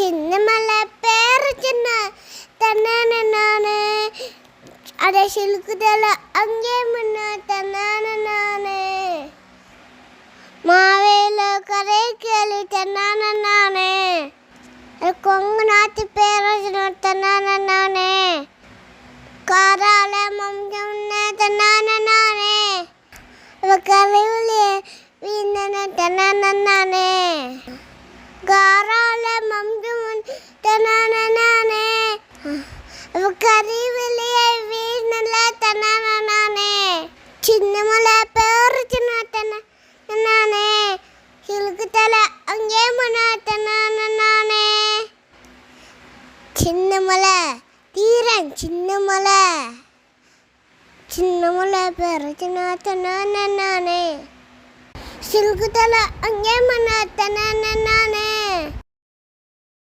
சின்ன மலை பேரு சின்ன. தன்னான நானு அதை சிலுக்குதல அங்கே முன்ன தன்னான நானு மாவேல கரை கேளு தன்னான நானு கொங்கு நாத்து பேரு தன்னான நானு காரால மம்ஜம் தன்னான நானு அவ கரைவுலே வீணன தன்னான நானு அவ கரைவுலே வீணல தன்னான நானே சின்ன மலை பேரு சின்ன நானே இழுக்கு தலை அங்கே மன தன்னான நானே சின்ன மலை தீரன் சின்ன மலை சின்ன மலை பேரு சின்ன நானே சிலுக்கு தலை அங்கே மன தன்னான நானே